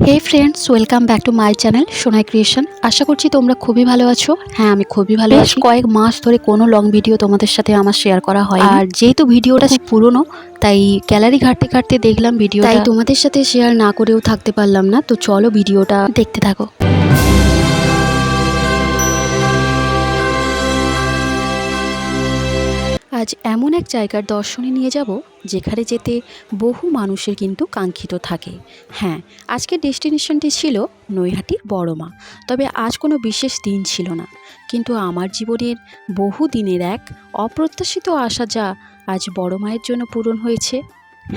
Hey friends welcome back to my channel Sonai creation আশা করছি তোমরা খুবই ভালো আছো। হ্যাঁ আমি খুবই ভালো আছি। কয়েক মাস ধরে কোনো লং ভিডিও তোমাদের সাথে আমার শেয়ার করা হয় আর যেহেতু ভিডিওটা পুরনো তাই গ্যালারি ঘাটতে ঘাটতে দেখলাম ভিডিও তাই তোমাদের সাথে শেয়ার না করেও থাকতে পারলাম না। তো চলো ভিডিওটা দেখতে থাকো। আজ এমন এক জায়গার দর্শনে নিয়ে যাব যেখানে যেতে বহু মানুষের কিন্তু কাঙ্ক্ষিত থাকে। হ্যাঁ আজকের ডেস্টিনেশনটি ছিল নৈহাটির বড়মা, তবে আজ কোনো বিশেষ দিন ছিল না। কিন্তু আমার জীবনের বহু দিনের এক অপ্রত্যাশিত আশা যা আজ বড় মায়ের জন্য পূরণ হয়েছে।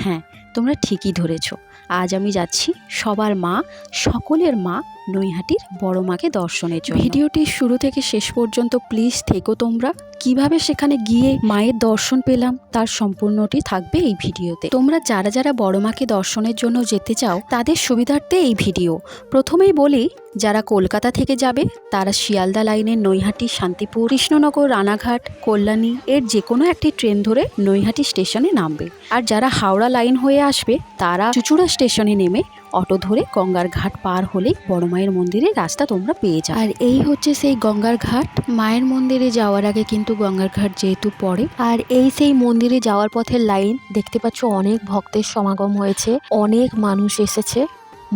হ্যাঁ তোমরা ঠিকই ধরেছ। আজ আমি যাচ্ছি সবার মা, সকলের মা নৈহাটির বড় মাকে দর্শনের জন্য। ভিডিওটি শুরু থেকে শেষ পর্যন্ত প্লিজ থেকো তোমরা। কীভাবে সেখানে গিয়ে মায়ের দর্শন পেলাম, তার সম্পূর্ণটি থাকবে এই ভিডিওতে। তোমরা যারা যারা বড় মাকে দর্শনের জন্য যেতে চাও, তাদের সুবিধার্থে এই ভিডিও। প্রথমেই বলি, যারা কলকাতা থেকে যাবে, তারা শিয়ালদা লাইনের নৈহাটি, শান্তিপুর, কৃষ্ণনগর, রানাঘাট, কল্যাণী, এর যে কোনো একটি ট্রেন ধরে নৈহাটি স্টেশনে নামবে। আর যারা হাওড়া লাইন হয়ে আসবে, তারা চুচুড়া স্টেশনে নেমে অটো ধরে গঙ্গার ঘাট পার হলেই বড় মায়ের মন্দিরের রাস্তা তোমরা পেয়ে যাও আর এই হচ্ছে সেই গঙ্গার ঘাট। মায়ের মন্দিরে যাওয়ার আগে কিন্তু গঙ্গার ঘাট যেহেতু পড়ে, আর এই সেই মন্দিরে যাওয়ার পথের লাইন দেখতে পাচ্ছ অনেক ভক্তের সমাগম হয়েছে, অনেক মানুষ এসেছে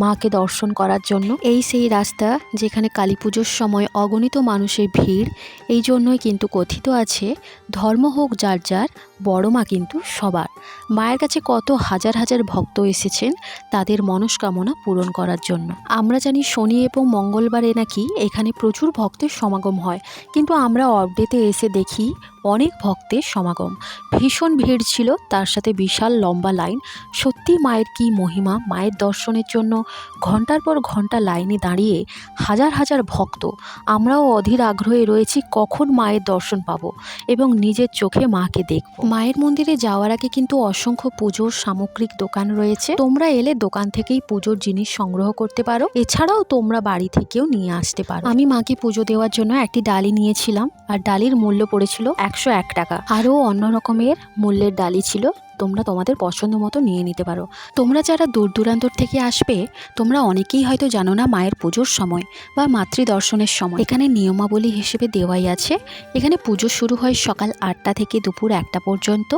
মাকে দর্শন করার জন্য। এই সেই রাস্তা যেখানে কালী পুজোর সময় অগণিত মানুষের ভিড়, এই জন্যই কিন্তু কথিত আছে, ধর্ম হোক যার যার বড় মা কিন্তু সবার। মায়ের কাছে কত হাজার হাজার ভক্ত এসেছেন তাদের মনস্কামনা পূরণ করার জন্য। আমরা জানি শনি এবং মঙ্গলবারে নাকি এখানে প্রচুর ভক্তের সমাগম হয়। কিন্তু আমরা অপডেতে এসে দেখি অনেক ভক্তের সমাগম। ভীষণ ভিড় ছিল, তার সাথে বিশাল লম্বা লাইন। সত্যি মায়ের কি মহিমা, মায়ের দর্শনের জন্য ঘণ্টার পর ঘণ্টা লাইনে দাঁড়িয়ে হাজার হাজার ভক্ত। আমরাও অধীর আগ্রহে রয়েছি কখন মায়ের দর্শন পাবো এবং নিজের চোখে মাকে দেখব। মায়ের মন্দিরে যাওয়ার আগে কিন্তু অসংখ্য পুজোর সামগ্রিক দোকান রয়েছে। তোমরা এলে দোকান থেকেই পুজোর জিনিস সংগ্রহ করতে পারো। এছাড়াও তোমরা বাড়ি থেকেও নিয়ে আসতে পারো। আমি মাকে পুজো দেওয়ার জন্য একটি ডালি নিয়েছিলাম, আর ডালির মূল্য পড়েছিল একশো এক টাকা। আরও অন্য রকমের মূল্যের ডালি ছিল। তোমরা তোমাদের পছন্দ মতো নিয়ে নিতে পারো। তোমরা যারা দূর দূরান্তর থেকে আসবে, তোমরা অনেকেই হয়তো জানো না মায়ের পুজোর সময় বা মাতৃ দর্শনের সময়। এখানে নিয়মাবলী হিসেবে দেওয়াই আছে। এখানে পুজো শুরু হয় সকাল আটটা থেকে দুপুর একটা পর্যন্ত।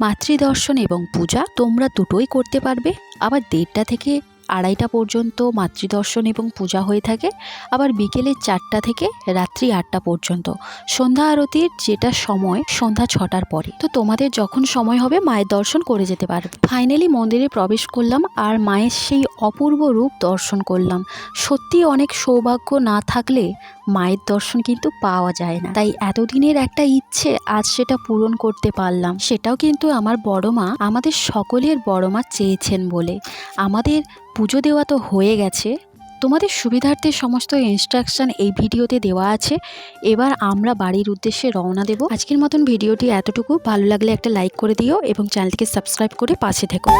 মাতৃদর্শন এবং পূজা তোমরা দুটোই করতে পারবে। আবার দেড়টা থেকে আড়াইটা পর্যন্ত মাতৃদর্শন এবং পূজা হয়ে থাকে, আবার বিকেলে চারটা থেকে রাত্রি আটটা পর্যন্ত। সন্ধ্যা আরতির যেটা সময়, সন্ধ্যা ছটার পরে। তো তোমাদের যখন সময় হবে, মায়ের দর্শন করে যেতে পারবে। ফাইনালি মন্দিরে প্রবেশ করলাম, আর মায়ের সেই অপূর্ব রূপ দর্শন করলাম। সত্যি অনেক সৌভাগ্য না থাকলে মায়ের দর্শন কিন্তু পাওয়া যায় না। তাই এতদিনের একটা ইচ্ছে আজ সেটা পূরণ করতে পারলাম। সেটাও কিন্তু আমার বড় মা আমাদের সকলের বড় মা চেয়েছেন বলে। আমাদের পুজো দেওয়া তো হয়ে গেছে। তোমাদের সুবিধার্থে সমস্ত ইনস্ট্রাকশন এই ভিডিওতে দেওয়া আছে। এবার আমরা বাড়ির উদ্দেশ্যে রওনা দেব। আজকের মতন ভিডিওটি এতটুকু। ভালো লাগলে একটা লাইক করে দিও এবং চ্যানেলটিকে সাবস্ক্রাইব করে পাশে থেকো।